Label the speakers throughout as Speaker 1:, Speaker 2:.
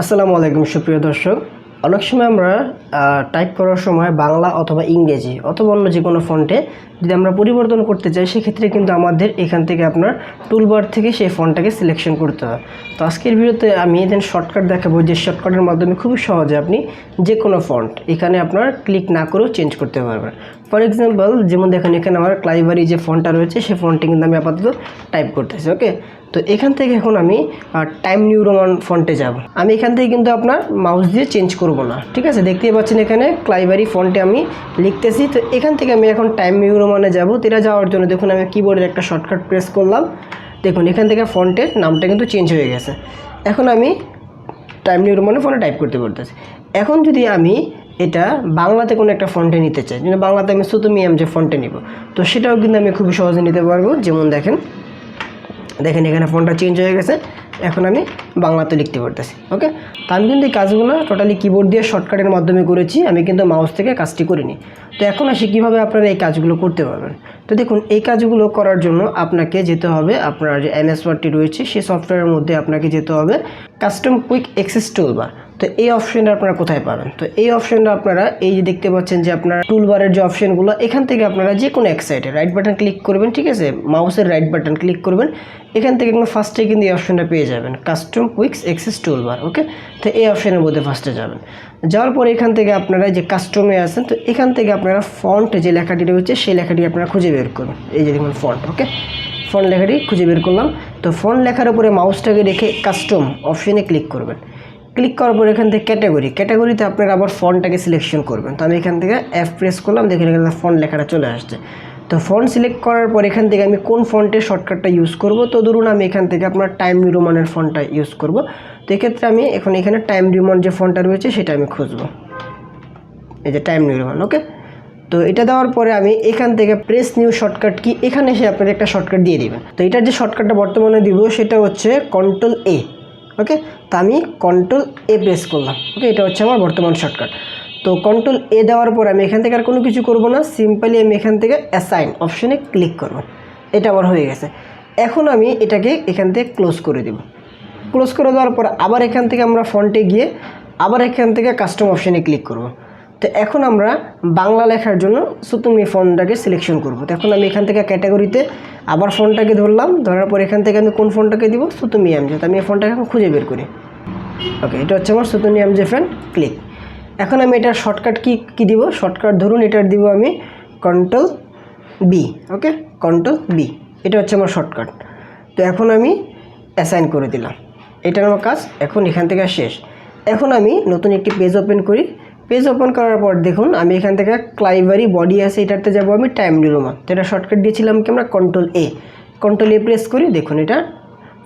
Speaker 1: আসসালামু আলাইকুম, সুপ্রিয় দর্শক। অনেক সময় আমরা টাইপ করার সময় বাংলা অথবা ইংরেজি অথবা অন্য যে কোনো ফন্টে যদি আমরা পরিবর্তন করতে চাই সেক্ষেত্রে কিন্তু আমাদের এখান থেকে আপনার টুলবার থেকে সেই ফন্টটাকে সিলেকশন করতে হয়। তো আজকের ভিডিওতে আমি এদের শর্টকাট দেখাবো, যে শর্টকাটের মাধ্যমে খুবই সহজে আপনি যে কোনো ফন্ট এখানে আপনার ক্লিক না করেও চেঞ্জ করতে পারবেন। ফর এক্সাম্পল যেমন দেখেন, এখানে আমার ক্লাইভারি যে ফোনটা রয়েছে সেই ফন্টটি কিন্তু আমি আপাতত টাইপ করতেছি ওকে তো এখান থেকে এখন আমি টাইম নিউ রোমান ফন্টে যাব। আমি এখান থেকে কিন্তু আপনার মাউস দিয়ে চেঞ্জ করব না, ঠিক আছে? দেখতেই পাচ্ছেন এখানে ক্লাইভারি ফন্টে আমি লিখতেছি। তো এখান থেকে আমি এখন টাইম নিউ রোমানে যাব। তেরা যাওয়ার জন্য দেখুন, আমি কিবোর্ডের একটা শর্টকাট প্রেস করলাম। দেখুন, এখান থেকে ফন্টের নামটা কিন্তু চেঞ্জ হয়ে গেছে। এখন আমি টাইম নিউ রোমানে ফোনে টাইপ করতে পারতেছি। এখন যদি আমি এটা বাংলাতে কোনো একটা ফন্টে নিতে চাই। যেন বাংলাতে আমি সুতুমিয়াম যে ফন্টে নিব। তো সেটাও কিন্তু আমি খুবই সহজে নিতে পারব। যেমন দেখেন দেখেন এখানে ফোনটা চেঞ্জ হয়ে গেছে। এখন আমি বাংলাতে লিখতে পারতেছি ওকে তো আমি কিন্তু এই কাজগুলো টোটালি কিবোর্ড দিয়ে শর্টকাটের মাধ্যমে করেছি। আমি কিন্তু মাউস থেকে কাজটি করিনি। তো এখন আসি কীভাবে আপনারা এই কাজগুলো করতে পারবেন। তো দেখুন, এই কাজগুলো করার জন্য আপনাকে যেতে হবে, আপনার যে এমএস ওয়ার্ডটি রয়েছে সেই সফটওয়্যারের মধ্যে আপনাকে যেতে হবে কাস্টম কুইক এক্সেস টুলবার তো এই অপশনটা আপনারা কোথায় পাবেন? তো এই অপশনটা আপনারা এই যে দেখতে পাচ্ছেন যে আপনার টুলবারের যে অপশনগুলো এখান থেকে আপনারা যে কোনো এক সাইডে রাইট বাটন ক্লিক করবেন, ঠিক আছে? মাউসের রাইট বাটন ক্লিক করবেন। এখান থেকে কিন্তু ফার্স্টে কিন্তু এই অপশনটা পেয়ে যাবেন। Custom quicks access toolbar okay তো এই অপশনের মধ্যে ফার্স্টে যাবেন। যাওয়ার পরে এখান থেকে আপনারা যে কাস্টমে আছেন, তো এখান থেকে আপনারা ফন্ট যে লেখাটি রয়েছে, সেই লেখাটি আপনারা খুঁজে বের করুন। এই যে দেখুন ফন্ট ওকে ফন্ট লেখাটি খুঁজে বের করলাম। তো ফন্ট লেখার উপরে মাউসটাকে রেখে কাস্টম অপশনে ক্লিক করবেন। ক্লিক করার পর এখান থেকে ক্যাটাগরি ক্যাটাগরিতে আপনারা আবার ফন্টটাকে সিলেকশন করবেন। তো আমি এখান থেকে অ্যাপ প্রেস করলাম, দেখুন এখানে ফন্ট লেখাটা চলে আসছে। তো ফন্ট সিলেক্ট করার পর এখান থেকে আমি কোন ফন্টের শর্টকাটটা ইউজ করব? তো ধরুন আমি এখান থেকে আপনার টাইম রিউমানের ফন্টটা ইউজ করব। তো এক্ষেত্রে আমি এখন এখানে টাইম রিউমান যে ফন্টটা রয়েছে, সেটা আমি খুঁজবো। এই যে টাইম নিউরোমান ওকে তো এটা দেওয়ার পরে আমি এখান থেকে প্রেস নিউ শর্টকাট কি এখানে এসে আপনার একটা শর্টকাট দিয়ে দিবেন। তো এটার যে শর্টকাটটা বর্তমানে দিব, সেটা হচ্ছে কন্ট্রোল এ ওকে তো আমি কন্ট্রোল এ প্রেস করলাম। ওকে এটা হচ্ছে আমার বর্তমান শর্টকাট তো কন্ট্রোল এ দেওয়ার পর আমি এখান থেকে আর কোনো কিছু করব না। সিম্পলি আমি এখান থেকে অ্যাসাইন অপশনে ক্লিক করব। এটা আমার হয়ে গেছে। এখন আমি এটাকে এখান থেকে ক্লোজ করে দেব। ক্লোজ করে দেওয়ার পর আবার এখান থেকে আমরা ফন্টে গিয়ে আবার এখান থেকে কাস্টম অপশনে ক্লিক করব। তো এখন আমরা বাংলা লেখার জন্য সুতুমি ফোনটাকে সিলেকশন করব। তো এখন আমি এখান থেকে ক্যাটাগরিতে আবার ফোনটাকে ধরলাম, ধরার পর এখান থেকে আমি কোন ফোনটাকে দিব? সুতুমি এমজে তো আমি এই ফোনটাকে এখন খুঁজে বের করি। ওকে এটা হচ্ছে আমার সুতুমি এমজে ফ্যান ক্লিক এখন আমি এটার শর্টকাট কি কি দিব? শর্টকাট ধরুন, এটার দিব আমি control B okay control B এটা হচ্ছে আমার শর্টকাট তো এখন আমি অ্যাসাইন করে দিলাম। এটার আমার কাজ এখন এখান থেকে শেষ। এখন আমি নতুন একটি পেজ ওপেন করি। পেজ ওপেন করার পর দেখুন, আমি এখান থেকে ক্লাইভারি বডি আছে, এটাতে যাব আমি টাইম নিরোমা তো এটা শর্টকাট দিয়েছিলাম কি আমরা? Control A control A press করি, দেখুন এটা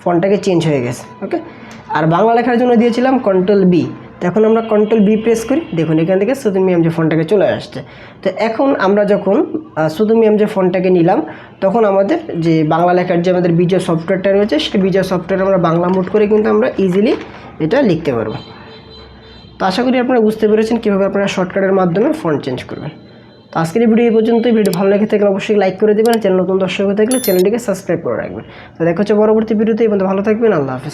Speaker 1: ফোনটাকে চেঞ্জ হয়ে গেছে ওকে আর বাংলা লেখার জন্য দিয়েছিলাম কন্ট্রোল বি তো এখন আমরা কন্ট্রোল বি প্রেস করি, দেখুন এখান থেকে সুতুমিয়াম যে ফোনটাকে চলে আসছে। তো এখন আমরা যখন সুতুমিয়াম যে ফোনটাকে নিলাম, তখন আমাদের যে বাংলা লেখার যে আমাদের বিজয় সফটওয়্যারটা রয়েছে সেটা বিজয় সফটওয়্যার আমরা বাংলা মোড করে কিন্তু আমরা ইজিলি এটা লিখতে পারব। তো আশা করি আপনারা বুঝতে পেরেছেন কীভাবে আপনারা শর্টকাটের মাধ্যমে ফন্ট চেঞ্জ করবেন। তো আজকের এই ভিডিও এই পর্যন্তই। ভিডিও ভালো লেগে থাকলে অবশ্যই লাইক করে দেবেন। চ্যানেল নতুন দর্শক হয়ে থাকলে চ্যানেলটিকে সাবস্ক্রাইব করে রাখবেন। তো দেখা হচ্ছে পরবর্তী ভিডিওতে এই ভালো থাকবেন। আল্লাহ হাফিজ।